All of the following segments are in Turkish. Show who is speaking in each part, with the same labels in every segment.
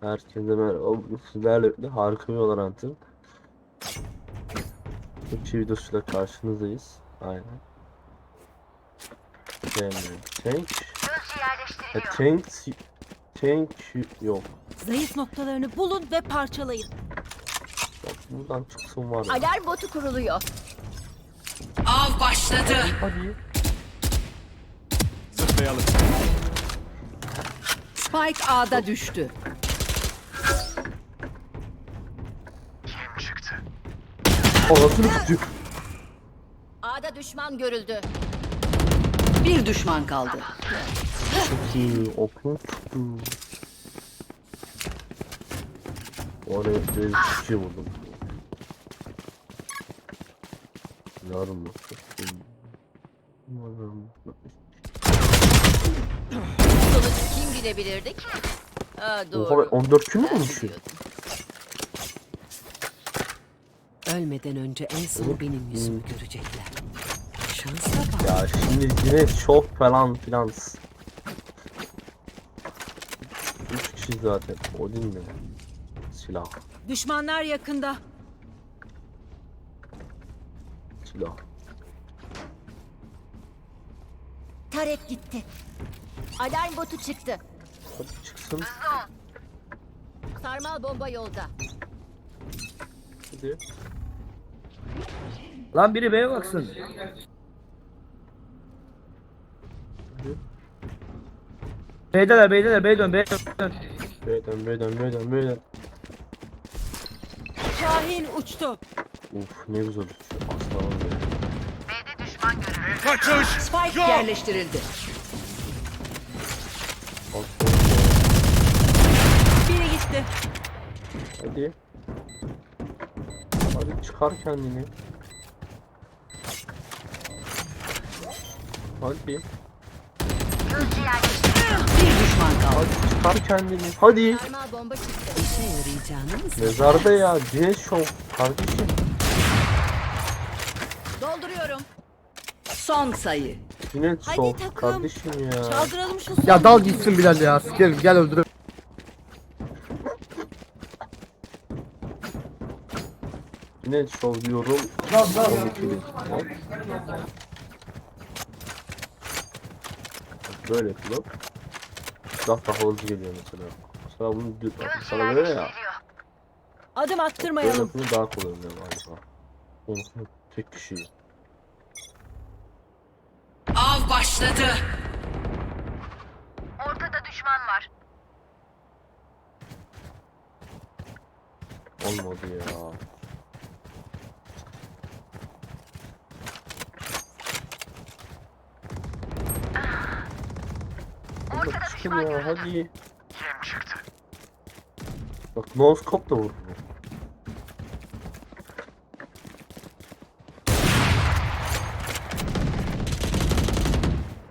Speaker 1: Herkese merhaba. Sizlerle birlikte harika bir Valorant'ın Türkçe videosuyla karşınızdayız. Aynen. Yani tank e, tank tank yok.
Speaker 2: Zayıf noktalarını bulun ve parçalayın.
Speaker 1: Bak buradan çıksın var ya.
Speaker 2: Alarm botu kuruluyor.
Speaker 3: Av başladı.
Speaker 1: Hadi.
Speaker 4: Zıplayalım.
Speaker 3: Spike A'da düştü.
Speaker 1: Anasını tutuyor.
Speaker 2: A'da düşman görüldü.
Speaker 3: Bir düşman kaldı.
Speaker 1: Çok iyi. Oklum çıktı. Oraya bir kişi vurdum. Yarın mı? Yarın mı?
Speaker 2: Sonucu kim bilebilirdi ki? Aa, doğru.
Speaker 1: Oha be, 14 gün mü olmuş ya?
Speaker 2: biliyordum.
Speaker 3: Ölmeden önce en son benim yüzümü görecekler. Şansa bak.
Speaker 1: Ya şimdi yine çok falan filan. Üç kişi zaten. O değil mi? Silah.
Speaker 2: Düşmanlar yakında.
Speaker 1: Silah.
Speaker 2: Tarek gitti. Alarm botu çıktı.
Speaker 1: Hadi çıksın.
Speaker 2: Sarmal bomba yolda.
Speaker 1: Hadi.
Speaker 5: Lan biri B'ye baksın. B'deler B'deler B'ye dön B'ye dön.
Speaker 1: Beyden beyden beyden beyden.
Speaker 2: Şahin uçtu.
Speaker 1: Uf ne güzel uçuyor. Aslanım benim.
Speaker 4: Kaçış.
Speaker 3: Spike yerleştirildi.
Speaker 1: Aslanım
Speaker 2: Biri gitti.
Speaker 1: Hadi. Hadi çıkar kendini. Hadi.
Speaker 3: Bir düşman kaldı.
Speaker 1: Hadi çıkar kendini. Hadi.
Speaker 2: Sarmal bomba çıktı.
Speaker 3: İşe yarayacağını mı
Speaker 1: Mezarda ya. Güneş şov. Kardeşim.
Speaker 2: Dolduruyorum.
Speaker 3: Son sayı.
Speaker 2: Hadi
Speaker 1: şov.
Speaker 2: takım.
Speaker 1: Kardeşim ya.
Speaker 2: Çaldıralım şu
Speaker 5: Ya dal gitsin Bilal ya. Sikerim gel öldür.
Speaker 1: Güneş şov diyorum.
Speaker 5: Dal dal.
Speaker 1: 12'li. Böyle yapalım. Silah daha hızlı geliyor mesela. Mesela bunu sana göre ya.
Speaker 2: Adım
Speaker 1: Böyle
Speaker 2: attırmayalım.
Speaker 1: yapımı daha kolay oluyor galiba. Konusunda tek kişi.
Speaker 3: Av başladı.
Speaker 1: Olmadı ya. Ortada çıkın ya hadi. Bak no scope da vurdu.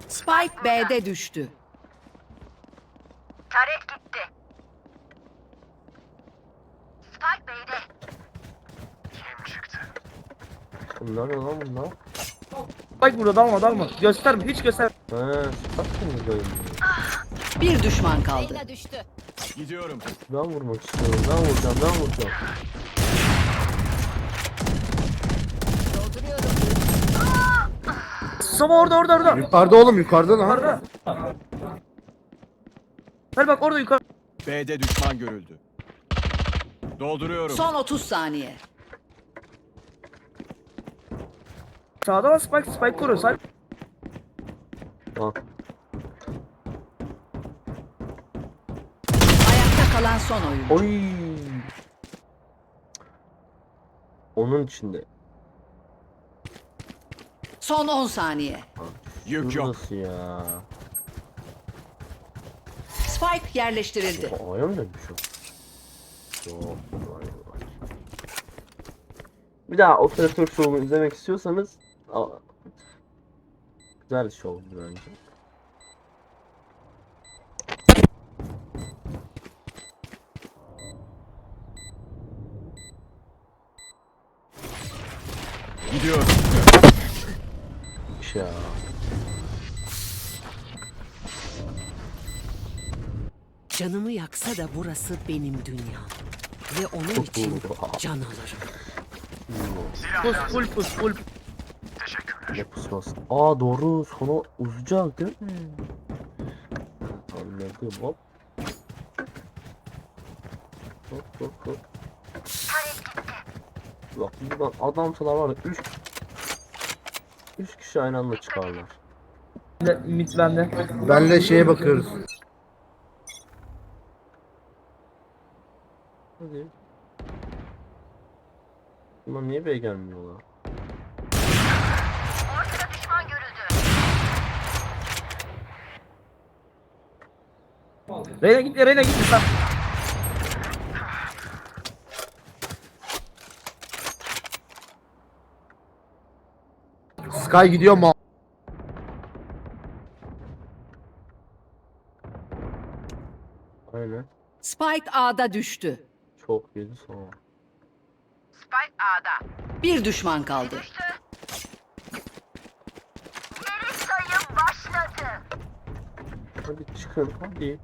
Speaker 3: Spike B'de düştü.
Speaker 6: Taret gitti. Spike Bey'de.
Speaker 1: Bunlar ne lan bunlar?
Speaker 5: Bak burada dalma dalma. Gösterme hiç göster.
Speaker 1: He, sıkak mı buradayım?
Speaker 3: Bir düşman kaldı.
Speaker 2: Düştü.
Speaker 4: Gidiyorum.
Speaker 1: Ben vurmak istiyorum. Ben vuracağım, ben vuracağım.
Speaker 5: Sova orada orada orada.
Speaker 7: Yukarıda oğlum yukarıda lan.
Speaker 5: Yukarıda. Gel bak orada yukarı.
Speaker 4: B'de düşman görüldü. Dolduruyorum.
Speaker 3: Son 30 saniye.
Speaker 5: Sağda var Spike Spike koru. Spike.
Speaker 3: Kalan son oyun.
Speaker 1: Oy. Onun içinde.
Speaker 3: Son 10 saniye.
Speaker 4: Yük yok.
Speaker 1: Şurası ya.
Speaker 3: Spike yerleştirildi.
Speaker 1: A'ya mı dönmüş o? Yok. vay vay. Bir daha operatör şovunu izlemek istiyorsanız a- güzel şov bence.
Speaker 4: Gidiyorum.
Speaker 1: İş ya.
Speaker 3: Canımı yaksa da burası benim dünyam. Ve onun
Speaker 1: Çok
Speaker 3: için
Speaker 1: doğru.
Speaker 3: Can alırım.
Speaker 5: Pus full pus full.
Speaker 1: Ne pusması? Aa doğru sonu uzayacak değil mi? Anladım hop. Hop hop hop. Bak buradan adamsalar var ya 3 3 kişi aynı anda çıkarlar.
Speaker 5: De- Mid bende.
Speaker 7: Benle şeye bakıyoruz.
Speaker 1: Hadi. Bunlar niye B'ye gelmiyorlar?
Speaker 6: Ortada düşman görüldü.
Speaker 5: Reyna git Reyna git. Sen.
Speaker 7: Sky gidiyor mu?
Speaker 1: Aynen.
Speaker 3: Spike A'da düştü.
Speaker 1: Çok yedi sonra.
Speaker 6: Spike A'da.
Speaker 3: Bir düşman kaldı.
Speaker 6: Geri sayım başladı.
Speaker 1: Hadi çıkın hadi.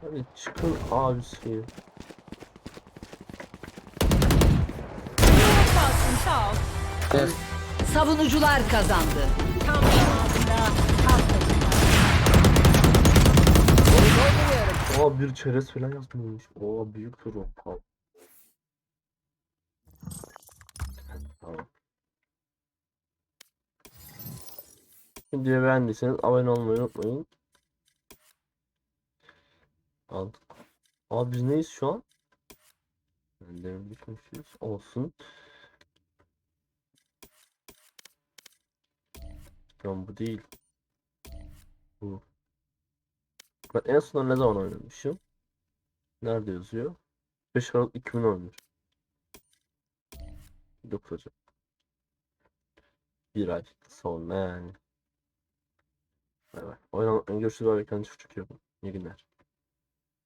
Speaker 1: Hadi çıkın abisi.
Speaker 3: Savunucular kazandı.
Speaker 2: Tam anda tam.
Speaker 1: Aa bir çerez falan yazmış. Oo büyük. Tamam. Tamam. Videoyu beğendiyseniz abone olmayı unutmayın. Aldık. Abi biz neyiz şu an? Demin düşmüşüz. Olsun. Tamam bu değil. Bu. Ben en son ne zaman oynamışım? Nerede yazıyor? 5 Aralık 2011. 9 Ocak. Bir ay sonra yani. Bay. Oynamaktan görüşürüz. Bay. Kendinize çok iyi. İyi günler.